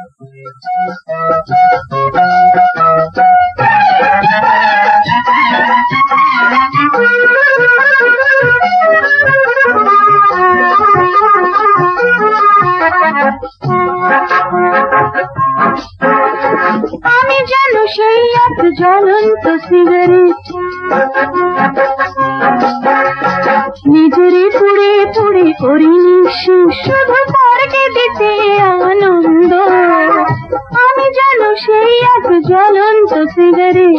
আমি যেন সেই এক জ্বলন্ত সিগারেট। নিজেরে পুড়ে পুড়ে করি শুধু পরকে দিতে আনন্দ। সেই এক জ্বলন্ত সিগারেট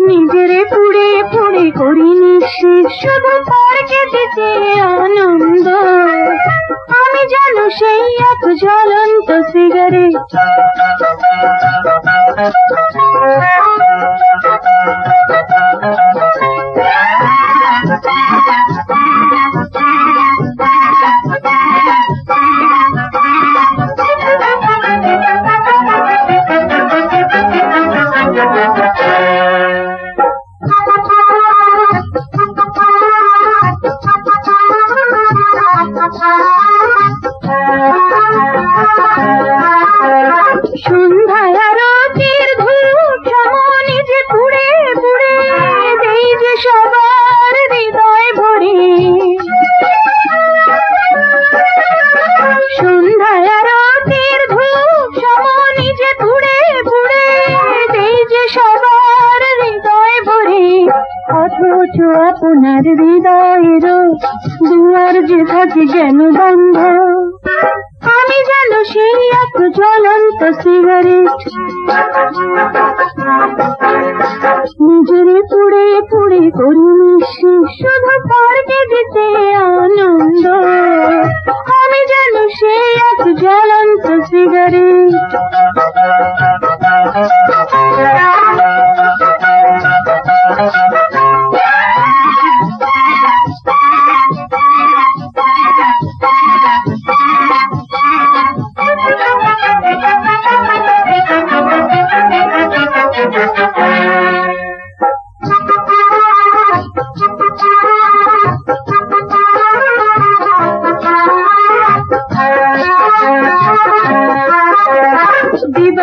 নিজেরে পুড়ে পুড়ে করি নিশ্চি শুধু পরকে দিতে আনন্দ। আমি জানো সেই এক জ্বলন্ত সিগারেট ভরে অথচ আপনার হৃদয়ের দুয়ার যে থাকে যেন বন্ধ। আমি যেন সেই এক জ্বলন্ত সিগারেট নিজেরে পুড়ে পুড়ে করি শুধু পরকে দিতে আনন্দ। আমি যেন সেই এক জ্বলন্ত সিগারেট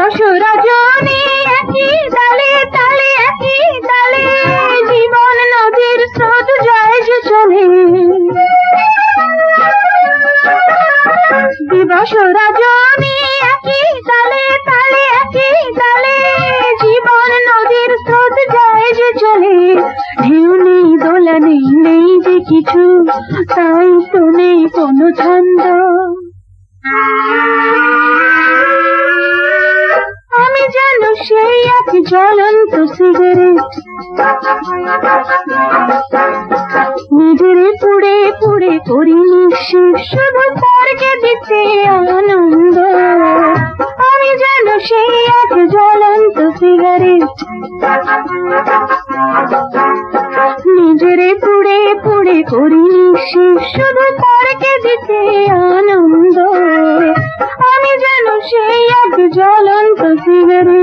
দিবস রজনী একই ডালে, তালে একই ডালে, জীবন নদীর স্রোত যায় চলে দিবস রজনী একই ডালে, তালে একই ডালে, জীবন নদীর স্রোত যায় যে চলে ঢেউ নেই, দোলা নেই নেই যে কিছু, তাই তো নেই কোনো ছন্দ। সেই এক জ্বলন্ত সিগারেট নিজেরে পুড়ে পুড়ে করি শুধু পরকে দিতে আনন্দ। আমি যেন সেই এক জ্বলন্ত সিগারেট নিজেরে পুড়ে পুড়ে করি শুধু পরকে দিতে আনন্দ। আমি যেন সেই এক জ্বলন্ত সিগারেট